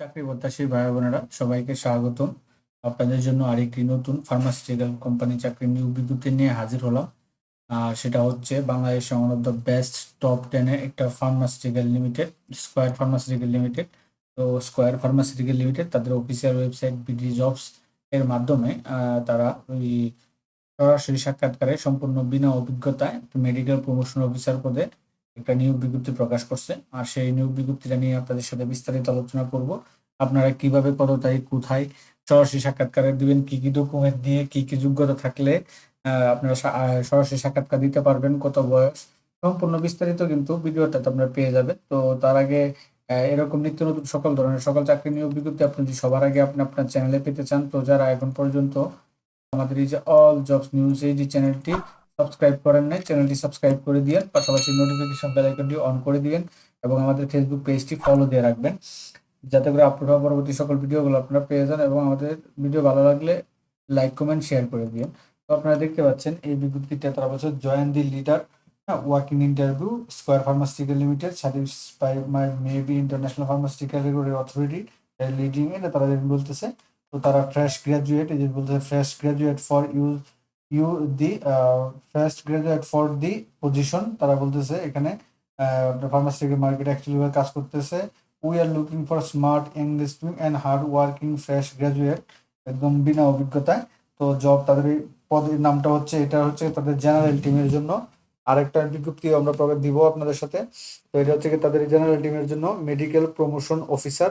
চাকরি প্রত্যাশী ভাই বোনেরা, সবাইকে স্বাগতম। আপনাদের জন্য আরেকটি নতুন ফার্মাসিউটিক্যাল কোম্পানি চাকরি নিয়োগ বিজ্ঞপ্তি নিয়ে হাজির হলাম। সেটা হচ্ছে Bangladesh one of the best top টেনের একটা pharmaceutical limited square pharmaceutical limited তো স্কোয়ার ফার্মাসিউটিক্যাল লিমিটেড তাদের অফিসিয়াল ওয়েবসাইট বিডি জবস এর মাধ্যমে তারা ওই সরাসরি সাক্ষাৎকারে সম্পূর্ণ বিনা অভিজ্ঞতায় মেডিকেল প্রমোশন অফিসার পদে একটা নিয়োগ বিজ্ঞপ্তি প্রকাশ করছে। আর সেই নিয়োগ বিজ্ঞপ্তিটা নিয়ে আপনাদের সাথে বিস্তারিত আলোচনা করব। আপনারা কীভাবে কত তারিখ, কোথায়, সরাসরি সাক্ষাৎকারে দিবেন, কি কি ডকুমেন্ট দিয়ে কি কি যোগ্যতা থাকলে আপনারা সরাসরি সাক্ষাৎকার দিতে পারবেন, কত বয়স, সম্পূর্ণ বিস্তারিত কিন্তু ভিডিওটাতে আপনারা পেয়ে যাবেন তো তার আগে এরকম নিত্য নতুন সকল ধরনের সকল চাকরি নিয়োগ বিজ্ঞপ্তি আপনি যদি সবার আগে আপনি আপনার চ্যানেলে পেতে চান, তো যারা এখন পর্যন্ত আমাদের এই যে অল জবস নিউজ এই যে চ্যানেলটি সাবস্ক্রাইব করেন নাই চ্যানেলটি সাবস্ক্রাইব করে দিয়েন, পাশাপাশি নোটিফিকেশন বেল আইকনটি অন করে দিবেন এবং আমাদের ফেসবুক পেজটি ফলো দিয়ে রাখবেন। যাতে করে আপলোড হওয়া পরবর্তী সকল ভিডিওগুলো আপনারা পেয়ে যান এবং আমাদের ভিডিও ভালো লাগলে লাইক কমেন্ট শেয়ার করে দিন তো আপনারা দেখতে পাচ্ছেন এই বিজ্ঞপ্তিটা তারা বছর join the leader working interview, square pharmaceutical limited certify my maybe international pharmaceutical regulatory authority leading এ, তারা বলতেছে, তো তারা ফ্রেশ গ্রাজুয়েট এই যে বলতেছে fresh graduate for use you the first graduate for the position তারা বলতেছে এখানে ফার্মাসিউটিক্যাল মার্কেট অ্যাকচুয়ালি কাজ করতেছে। We are looking for smart engaging and hard working fresh graduate একদম বিনা অভিজ্ঞতায়। তো জব তাদের পদের নামটা হচ্ছে, এটা হচ্ছে তাদের জেনারেল টিমের জন্য। আরেকটা বিজ্ঞপ্তি আমরা প্রকাশ দিব আপনাদের সাথে। তো এটা হচ্ছে তাদের জেনারেল টিমের জন্য medical promotion officer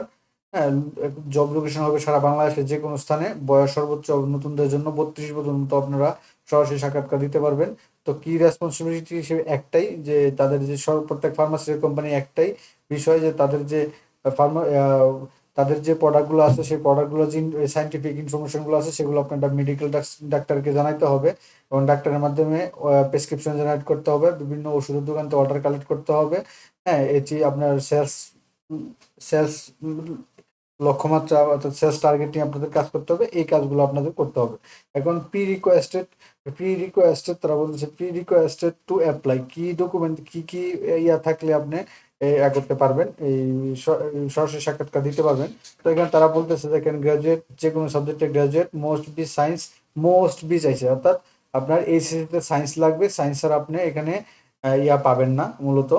job location হবে সারা বাংলাদেশের যে কোনো স্থানে। বয়স সর্বোচ্চ নতুনদের জন্য বত্রিশ পর্যন্ত আপনারা সরাসরি সাক্ষাৎকার দিতে পারবেন। তো কি রেসপন্সিবিলিটি হিসেবে একটাই যে তাদের যে প্রত্যেক ফার্মাসিউটিক্যাল কোম্পানি একটাই বিষয় যে তাদের যে ফার্মা তাদের যে প্রোডাক্টগুলো আছে, সেই প্রোডাক্টগুলো যে সাইন্টিফিক ইনফরমেশনগুলো আছে, সেগুলো আপনার মেডিকেল ডাক্তারকে জানাইতে হবে এবং ডাক্তারের মাধ্যমে প্রেসক্রিপশন জেনারেট করতে হবে, বিভিন্ন ওষুধের দোকান থেকে অর্ডার কালেক্ট করতে হবে। হ্যাঁ এটি আপনার সেলস সেলস লক্ষ্যমাত্রা অর্থাৎ সেলস টার্গেটিং আপনাদের কাজ করতে হবে, এই কাজগুলো আপনাদের করতে হবে। এখন প্রি রিকোয়েস্টেড প্রি রিকোয়েস্টেড তারা বলতেছে প্রি রিকোয়েস্টেড টু অ্যাপ্লাই কি ডকুমেন্ট কি কি ইয়া থাকলে আপনি ইয়া করতে পারবেন, এই সরাসরি সাক্ষাৎকার দিতে পারবেন। তো এখানে তারা বলতেছে, দেখেন গ্রাজুয়েট যে কোনো সাবজেক্টে graduate must be science must be চাইছে। অর্থাৎ আপনার এইচএসসিতে সায়েন্স লাগবে সায়েন্স আর আপনি এখানে ইয়া পাবেন না, মূলত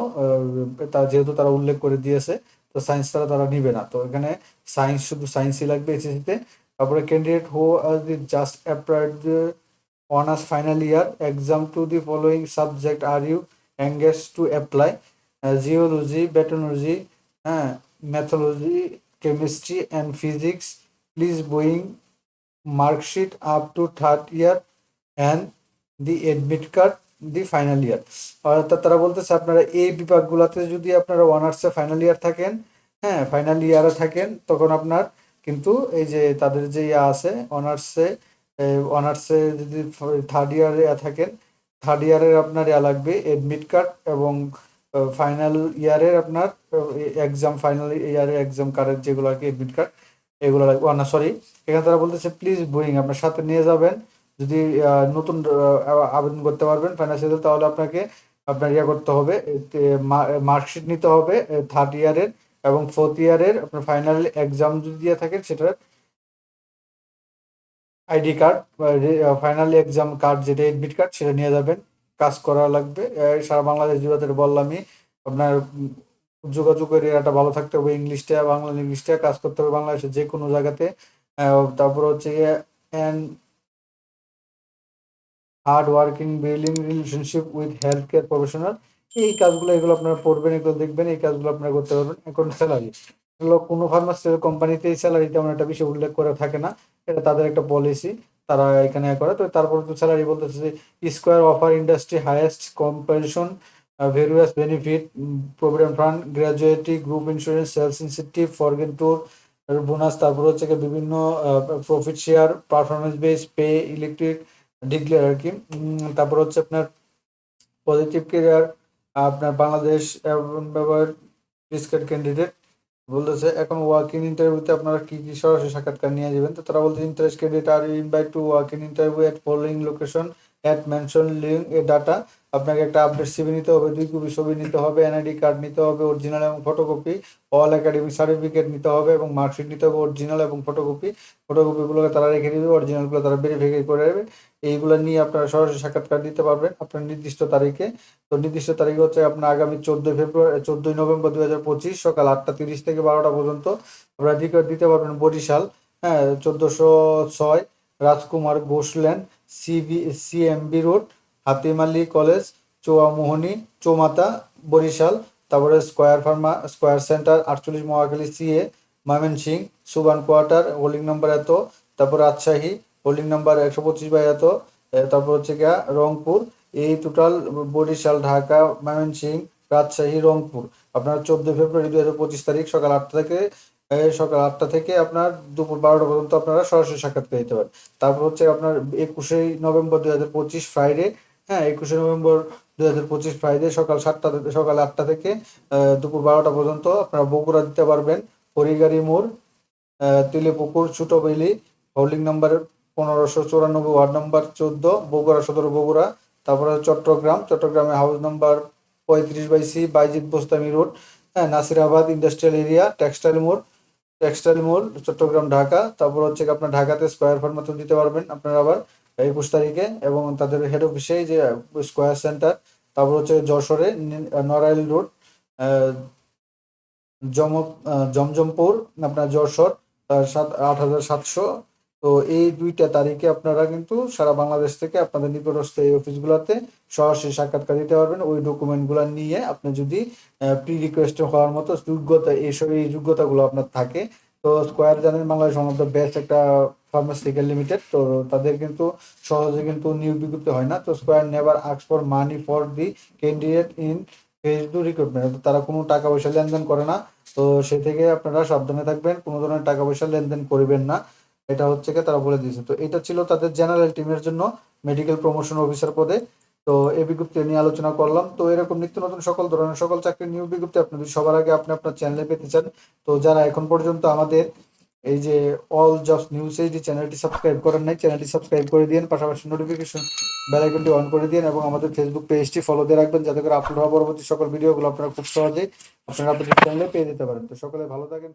তা যেহেতু তারা উল্লেখ করে দিয়েছে। তো সায়েন্স তারা তারা নিবে না। তো এখানে সায়েন্স শুধু সায়েন্সই লাগবে এইচএসসিতে তারপরে candidate who are the just applied honours final year exam to the following subject are you engage to apply geology ব্যাটোলজি হ্যাঁ ম্যাথোলজি chemistry and physics please bring marksheet up to third year and the admit card the final year অর্থাৎ তারা বলতেছে আপনারা এই বিভাগগুলোতে যদি আপনারা অনার্সে final year থাকেন হ্যাঁ ফাইনাল ইয়ারে থাকেন, তখন আপনার কিন্তু এই যে তাদের যে ইয়া আছে অনার্সে অনার্সে যদি থার্ড ইয়ারে থাকেন থার্ড ইয়ারের আপনার ইয়া লাগবে এডমিট কার্ড এবং ফাইনাল ইয়ারের আপনার এক্সাম ফাইনাল ইয়ারের এক্সাম কার্ডের যেগুলো আর কি এডমিট কার্ড এগুলো লাগবে। না সরি এখানে তারা বলতেছে প্লিজ বোয়িং আপনার সাথে নিয়ে যাবেন। যদি নতুন আবেদন করতে পারবেন ফাইন্যান্সিয়াল তাহলে আপনাকে আপনার ইয়া করতে হবে মার্কশিট নিতে হবে থার্ড ইয়ারের এবং ফোর্থ ইয়ারের আপনার ফাইনাল এক্সাম যদি দিয়ে থাকেন, সেটার ID card final exam card যেটা এডমিট কার্ড সেটা নিয়ে যাবেন। কাজ করা লাগবে। সারা বাংলাদেশ জুড়ে বললামই আপনার যোগাযোগের এরিয়াটা ভালো থাকতে হবে ইংলিশটা, বাংলা ইংলিশটা, কাজ করতে হবে বাংলাদেশের যে কোনো জায়গাতে। তারপর হচ্ছে and hard working building relationship with health care professional এই কাজগুলো এগুলো আপনারা পড়বেন, এগুলো দেখবেন, এই কাজগুলো আপনারা করতে পারবেন এখন স্যালারি এগুলো কোনো ফার্মাসিউটিক্যাল কোম্পানিতে এই স্যালারি তেমন একটা বেশি উল্লেখ করা থাকে না, এটা তাদের একটা পলিসি তারা এখানে করে। তো তারপর তো স্যালারি বলতেছে যে square offer industry highest comparison various benefit provident fund gratuity group insurance sales incentive foreign tour bonus তারপর হচ্ছে বিভিন্ন profit share performance base pay electric declare আর কি। তারপর হচ্ছে আপনার পজিটিভ কেরিয়ার আপনার বাংলাদেশ ব্যবহার বিস্কেট ক্যান্ডিডেট বলতেছে, এখন ওয়ার্ক ইন ইন্টারভিউতে আপনারা কি কি সরাসরি সাক্ষাৎকার নিয়ে যাবেন? তো তারা বলছে interest candidate are invite to work in interview at following location at mention link A data আপনাকে একটা আপডেট সিবি নিতে হবে, দুই কপি ছবি নিতে হবে এনআইডি কার্ড নিতে হবে অরিজিনাল এবং ফটোকপি অল একাডেমিক সার্টিফিকেট নিতে হবে এবং মার্কশিট নিতে হবে অরিজিনাল এবং ফটোকপি ফটোকপিগুলোকে তারা রেখে দেবে অরিজিনালগুলো তারা ভেরিফাই করে দেবে এইগুলো নিয়ে আপনারা সরাসরি সাক্ষাৎকার দিতে পারবেন আপনার নির্দিষ্ট তারিখে। তো নির্দিষ্ট তারিখ হচ্ছে আপনার আগামী চোদ্দোই ফেব্রুয়ারি চোদ্দোই নভেম্বর দুই হাজার পঁচিশ সকাল আটটা তিরিশ থেকে বারোটা পর্যন্ত আপনারা দিতে দিতে পারবেন বরিশাল হ্যাঁ চোদ্দোশো ছয় Rajkumar ঘোষল্যান্ড CB CMB road Hatimali college, চৌয়ামোহনী, চৌমাতা, বরিশাল, তারপরে স্কোয়ার ফার্মা, স্কোয়ার সেন্টার, আটচল্লিশ মহাখালী সিএ ময়মনসিং সুবান কোয়ার্টার, হোল্ডিং নাম্বার এত, তারপর রাজশাহী, হোল্ডিং নাম্বার একশো পঁচিশ বাই এত তারপর হচ্ছে গিয়া রংপুর, এই টোটাল বরিশাল, ঢাকা ময়মনসিং রাজশাহী, রংপুর। আপনার চোদ্দোই ফেব্রুয়ারি দুই হাজার পঁচিশ তারিখ সকাল আটটা থেকে সকাল আটটা থেকে আপনার দুপুর বারোটা পর্যন্ত আপনারা সরাসরি সাক্ষাৎকার দিতে পারেন। তারপর হচ্ছে আপনার একুশে নভেম্বর দুই হাজার পঁচিশ ফ্রাইডে হ্যাঁ একুশে নভেম্বর দুই হাজার পঁচিশ ফ্রাইডে সকাল সাতটা সকাল আটটা থেকে দুপুর বারোটা পর্যন্ত আপনারা বগুড়া দিতে পারবেন। হরিগাড়ি মোড় তিলেপুকুর ছোটবেলি হোল্ডিং নাম্বার পনেরোশো চুরানব্বই ওয়ার্ড নাম্বার চোদ্দ, বগুড়া সদর বগুড়া, তারপরে চট্টগ্রাম, চট্টগ্রামে হাউস নাম্বার পঁয়ত্রিশ by C, Bayezid Bostami road হ্যাঁ নাসিরাবাদ ইন্ডাস্ট্রিয়াল এরিয়া টেক্সটাইল মোড় টেক্সটাইল মোড়, চট্টগ্রাম, ঢাকা, তারপর হচ্ছে আপনার ঢাকাতে স্কোয়ার ফার্মাতে দিতে পারবেন আপনারা আবার। একুশ তারিখে এবং তাদের হেড অফিসে যে স্কোয়ার সেন্টার তারপর হচ্ছে যশোরে নি- নড়াইল রোড জমজমপুর, আপনার যশোর সাত, আট হাজার সাতশো। তো এই দুইটা তারিখে আপনারা কিন্তু সারা বাংলাদেশ থেকে আপনাদের নিকটস্থ এই অফিসগুলোতে সরাসরি সাক্ষাৎকার দিতে পারবেন। ওই ডকুমেন্টগুলো নিয়ে আপনি যদি প্রি রিকোয়েস্ট হওয়ার মতো যোগ্যতা এই যোগ্যতাগুলো আপনার থাকে তো স্কোয়ার জানেন Bangladesh one of the best একটা ফার্মাসিউটিক্যাল লিমিটেড তো তাদের কিন্তু সহজে কিন্তু নিয়োগ বিজ্ঞপ্তি হয় না। তো square never asks for money for the candidate in phase two recruitment তারা কোনো টাকা পয়সা লেনদেন করে না। তো সে থেকে আপনারা সাবধানে থাকবেন, কোনো ধরনের টাকা পয়সা লেনদেন করবেন না। এটা হচ্ছে তারা বলে দিয়েছে। তো এটা ছিল তাদের জেনারেল টিমের জন্য মেডিকেল প্রমোশন অফিসার পদে। তো এই বিজ্ঞপ্তি নিয়ে আলোচনা করলাম। তো এরকম নিত্য নতুন সকল ধরনের সকল চাকরির নিয়োগ বিজ্ঞপ্তি আপনি যদি সবার আগে আপনি আপনার চ্যানেলে পেতে চান। তো যারা এখন পর্যন্ত আমাদের এই যে অল জবস নিউজ এইচডি চ্যানেলটি সাবস্ক্রাইব করেন নাই চ্যানেলটি সাবস্ক্রাইব করে দিন পাশাপাশি নোটিফিকেশন বেল আইকনটি অন করে দিন এবং আমাদের ফেসবুক পেজটি ফলো দিয়ে রাখবেন যাতে করে আপলোড হওয়া পরবর্তী সকল ভিডিওগুলো আপনারা খুব সহজেই আপনারা আপনাদের চ্যানেলে পেয়ে যেতে পারেন। তো সকলে ভালো থাকেন।